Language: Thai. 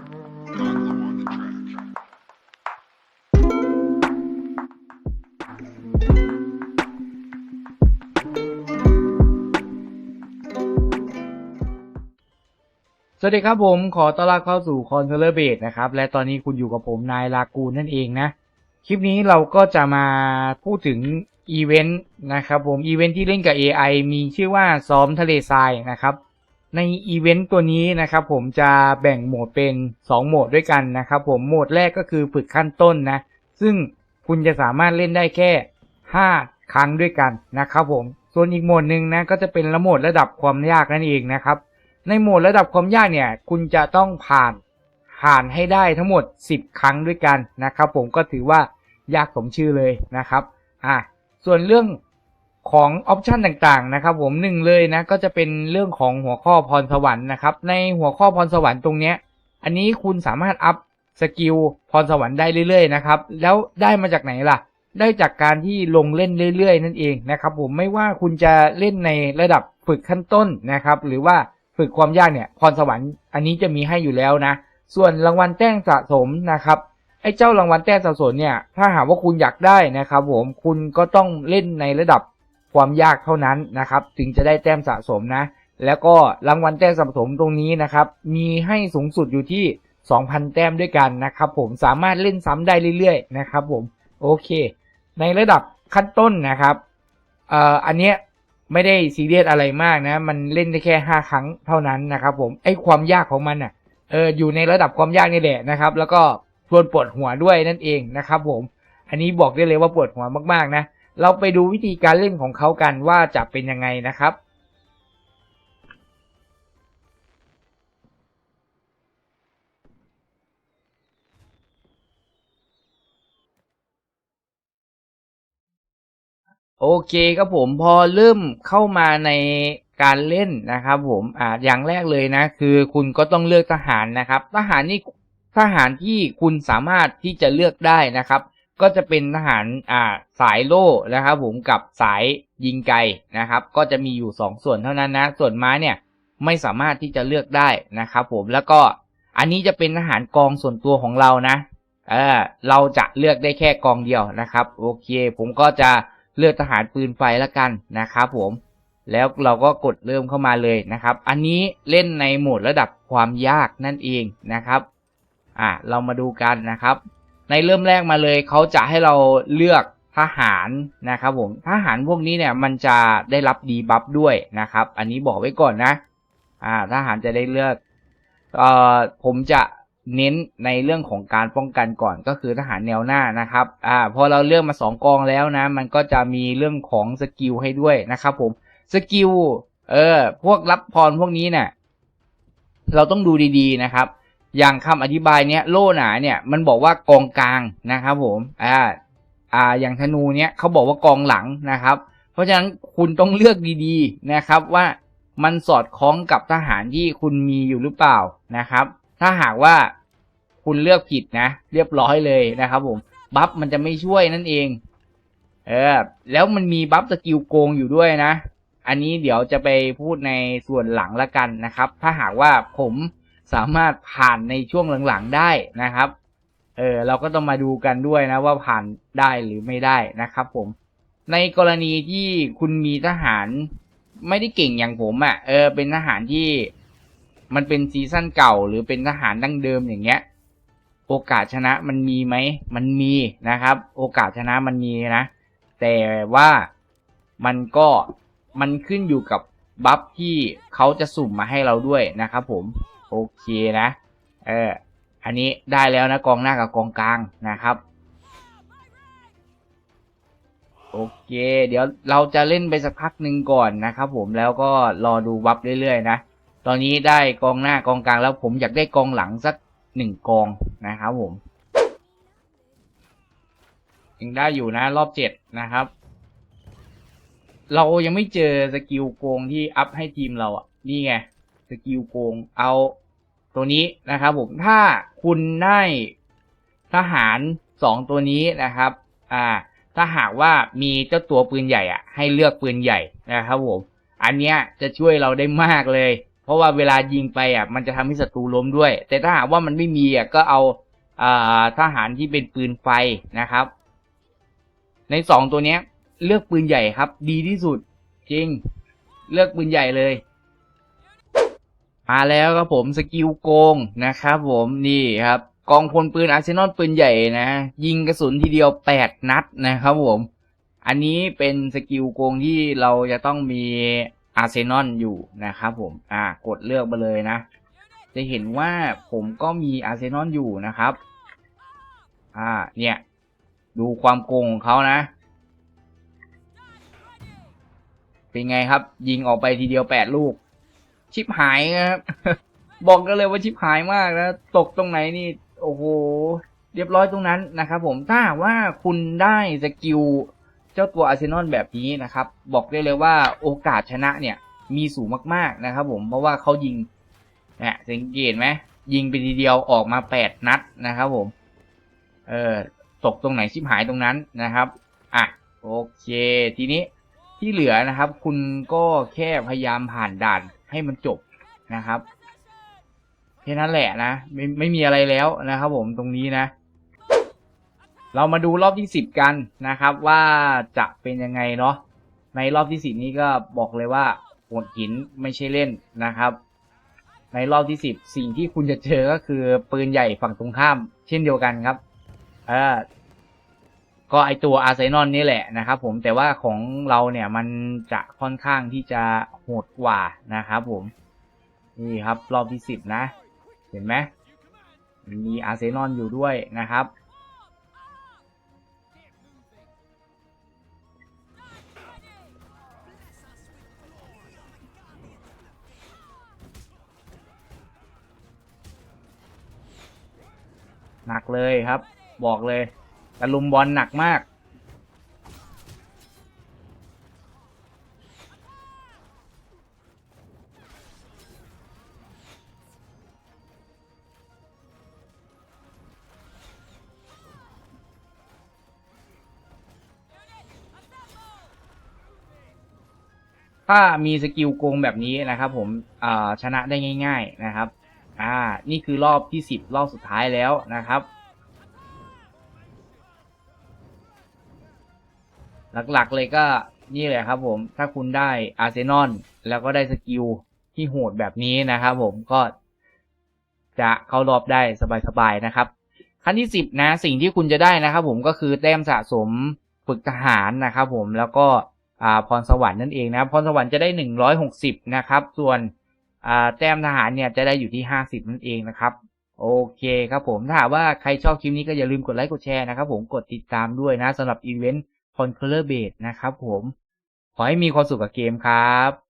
สวัสดีครับผมขอต้อนรับเข้าสู่คอนเทเลอร์เบดนะครับ และตอนนี้คุณอยู่กับผมนายลากูนนั่นเองนะ คลิปนี้เราก็จะมาพูดถึงอีเวนต์นะครับผมอีเวนต์ที่เล่นกับ AI มีชื่อว่าซ้อมทะเลทรายนะครับ ในอีเวนต์ตัวนี้นะครับผมจะแบ่งโหมดเป็น 2 โหมดด้วยกันนะครับผมโหมดแรกก็คือฝึกขั้นต้นนะ ซึ่งคุณจะสามารถเล่นได้แค่ 5 ครั้งด้วยกันนะครับผม ส่วนอีกโหมดหนึ่งนะก็จะเป็นระโหมดระดับความยากนั่นเองนะครับ ในโหมดระดับความยากเนี่ย คุณจะต้องผ่านผ่านให้ได้ทั้งหมด 10 ครั้งด้วยกันนะครับผมก็ถือว่ายากสมชื่อเลยนะครับอะส่วนเรื่อง ของออปชันต่างๆนะครับผมหนึ่งเลยนะก็จะเป็นเรื่องของหัวข้อพรสวรรค์นะครับในหัวข้อพรสวรรค์ตรงเนี้ยอันนี้คุณสามารถอัพสกิลพรสวรรค์ได้เรื่อยๆนะครับแล้วได้มาจากไหนล่ะ ได้จากการที่ลงเล่นเรื่อยๆ นั่นเองนะครับผมไม่ว่าคุณจะเล่นในระดับฝึกขั้นต้นนะครับหรือว่าฝึกความยากเนี่ยพรสวรรค์อันนี้จะมีให้อยู่แล้วนะ ส่วนรางวัลแต้มสะสมนะครับไอ้เจ้ารางวัลแต้มสะสมเนี่ยถ้าหากว่าคุณอยากได้นะครับผมคุณก็ต้องเล่นในระดับ ความยากเท่านั้นนะครับ ถึงจะได้แต้มสะสมนะ แล้วก็รางวัลแต้มสะสมตรงนี้นะครับ มีให้สูงสุดอยู่ที่ 2,000 แต้มด้วยกันนะครับผมสามารถเล่นซ้ำได้เรื่อยๆนะครับผมโอเค ในระดับขั้นต้นนะครับเอ่ออันเนี้ยไม่ได้ซีเรียสอะไรมากนะ มันเล่นได้แค่ 5 ครั้งเท่านั้นนะครับผมไอความยากของมันอะเอออยู่ในระดับความยากนี่แหละนะครับ แล้วก็ชวนปวดหัวด้วยนั่นเองนะครับผม อันนี้บอกได้เลยว่าปวดหัวมากๆนะ เราไปดูวิธีการเล่นของเขากันว่าจะเป็นยังไงนะครับ โอเคครับผมพอเริ่มเข้ามาในการเล่นนะครับผมอ่าอย่างแรกเลยนะ คือคุณก็ต้องเลือกทหารนะครับ ทหารนี่ทหารที่คุณสามารถที่จะเลือกได้นะครับ ก็จะเป็นทหารอ่าสายโล่นะครับผมกับสายยิงไกนะครับ ก็จะมีอยู่สองส่วนเท่านั้นนะ ส่วนม้าเนี่ยไม่สามารถที่จะเลือกได้นะครับผมแล้วก็อันนี้จะเป็นทหารกองส่วนตัวของเรานะเออเราจะเลือกได้แค่กองเดียวนะครับ โอเค ผมก็จะเลือกทหารปืนไฟแล้วกันนะครับผมแล้วเราก็กดเริ่มเข้ามาเลยนะครับ อันนี้เล่นในโหมดระดับความยากนั่นเองนะครับ อะเรามาดูกันนะครับ ในเริ่มแรกมาเลยเขาจะให้เราเลือกทหารนะครับผมทหารพวกนี้เนี่ยมันจะได้รับดีบัฟด้วยนะครับ อันนี้บอกไว้ก่อนนะอ่าทหารจะได้เลือกเอ่อผมจะเน้นในเรื่องของการป้องกันก่อนก็คือทหารแนวหน้านะครับอ่าพอเราเลือกมาสองกองแล้วนะ มันก็จะมีเรื่องของสกิลให้ด้วยนะครับผมสกิลเออพวกรับพรพวกนี้เนี่ยเราต้องดูดีๆนะครับ อย่างคำอธิบายเนี้ยโล่หนาเนี่ยมันบอกว่ากองกลางนะครับผมอ่าอ่าอย่างธนูเนี้ยเขาบอกว่ากองหลังนะครับ เพราะฉะนั้นคุณต้องเลือกดีๆนะครับว่ามันสอดคล้องกับทหารที่คุณมีอยู่หรือเปล่านะครับ ถ้าหากว่าคุณเลือกผิดนะ เรียบร้อยเลยนะครับ ผมบัฟมันจะไม่ช่วยนั่นเองเออแล้วมันมีบัฟสกิลโกงอยู่ด้วยนะ อันนี้เดี๋ยวจะไปพูดในส่วนหลังละกันนะครับ ถ้าหากว่าผม สามารถผ่านในช่วงหลังๆได้นะครับ เออเราก็ต้องมาดูกันด้วยนะว่าผ่านได้หรือไม่ได้นะครับ ผม ในกรณีที่คุณมีทหารไม่ได้เก่งอย่างผมอะ่ะ เออ เป็นทหารที่มันเป็นซีซั่นเก่า หรือเป็นทหารดั้งเดิมอย่างเงี้ย โอกาสชนะมันมีไหม มันมีนะครับ โอกาสชนะมันมีนะ แต่ว่ามันก็มันขึ้นอยู่กับบัฟที่เขาจะสุ่มมาให้เราด้วยนะครับผม โอเคนะ เออ อันนี้ได้แล้วนะกองหน้ากับกองกลางนะครับ โอเค เดี๋ยวเราจะเล่นไปสักพักหนึ่งก่อนนะครับผมแล้วก็รอดูบัฟเรื่อยๆนะ ตอนนี้ได้กองหน้ากองกลางแล้วผมอยากได้กองหลังสักหนึ่งกองนะครับผมยังได้อยู่นะรอบเจ็ดนะครับ เรายังไม่เจอสกิลโกงที่อัพให้ทีมเราอะ นี่ไง สกิลโกงเอาตัวนี้นะครับผมถ้าคุณได้ทหารสองตัวนี้นะครับอ่าถ้าหากว่ามีเจ้าตัวปืนใหญ่อะให้เลือกปืนใหญ่นะครับผมอันเนี้ยจะช่วยเราได้มากเลย เพราะว่าเวลายิงไปอะมันจะทำให้ศัตรูล้มด้วย แต่ถ้าหากว่ามันไม่มีอะก็เอาอ่าทหารที่เป็นปืนไฟนะครับ ในสองตัวเนี้ยเลือกปืนใหญ่ครับ ดีที่สุดจริง เลือกปืนใหญ่เลย มาแล้วครับผมสกิลโกงนะครับผมนี่ครับกองพลปืนอาร์เซนอลปืนใหญ่นะ ยิงกระสุนทีเดียวแปดนัดนะครับผม อันนี้เป็นสกิลโกงที่เราจะต้องมีอาร์เซนอลอยู่นะครับผมอ่ากดเลือกมาเลยนะ จะเห็นว่าผมก็มีอาร์เซนอลอยู่นะครับ อ่าเนี่ย ดูความโกงของเขานะ เป็นไงครับยิงออกไปทีเดียวแปดลูก ชิปหายนะครับบอกกันเลยว่าชิปหายมากนะตกตรงไหนนี่ โอ้โห เรียบร้อยตรงนั้นนะครับผมถ้าว่าคุณได้สกิลเจ้าตัวอาร์เซนอลแบบนี้นะครับ บอกได้เลยว่าโอกาสชนะเนี่ย มีสูงมากๆนะครับผมเพราะว่าเขายิงเนี่ยสังเกตไหมยิงไปทีเดียวออกมาแปดนัดนะครับผมเออตกตรงไหนชิบหายตรงนั้นนะครับอะโอเค ทีนี้ที่เหลือนะครับ คุณก็แค่พยายามผ่านด่าน ให้มันจบนะครับแค่นั้นแหละนะไม่ไม่มีอะไรแล้วนะครับผมตรงนี้นะ เรามาดูรอบที่สิบกันนะครับ ว่าจะเป็นยังไงเนาะในรอบที่สิบนี้ก็บอกเลยว่าโหดหินไม่ใช่เล่นนะครับ ในรอบที่สิบสิ่งที่คุณจะเจอก็คือปืนใหญ่ฝั่งตรงข้าม เช่นเดียวกันครับ เออ ก็ไอตัวอาร์เซนอลนี่แหละนะครับผมแต่ว่าของเราเนี่ยมันจะค่อนข้างที่จะโหดกว่านะครับผมนี่ครับรอบที่สิบนะ เห็นไหมมีอาร์เซนอลอยู่ด้วยนะครับ หนักเลยครับ บอกเลย ตะลุมบอลหนักมาก ถ้ามีสกิลโกงแบบนี้นะครับผมชนะได้ง่าย ๆนะครับ อ่า นี่คือรอบที่สิบรอบสุดท้ายแล้วนะครับ หลักๆเลยก็นี่แหละครับผม ถ้าคุณได้อาร์เซนอลแล้วก็ได้สกิลที่โหดแบบนี้นะครับผมก็จะเข้ารอบได้สบายๆนะครับ ขั้นที่สิบนะสิ่งที่คุณจะได้นะครับผมก็คือแต้มสะสมฝึกทหารนะครับผมแล้วก็อ่าพรสวรรค์นั่นเองนะพรสวรรค์จะได้หนึ่งร้อยหกสิบนะครับ ส่วนอ่าแต้มทหารเนี่ยจะได้อยู่ที่ห้าสิบนั่นเองนะครับ โอเคครับผมถ้าหากว่าใครชอบคลิปนี้ก็อย่าลืมกดไลค์กดแชร์นะครับผมกดติดตามด้วยนะสำหรับอีเวนต์ Conqueror Base นะครับผม ขอให้มีความสุขกับเกมครับ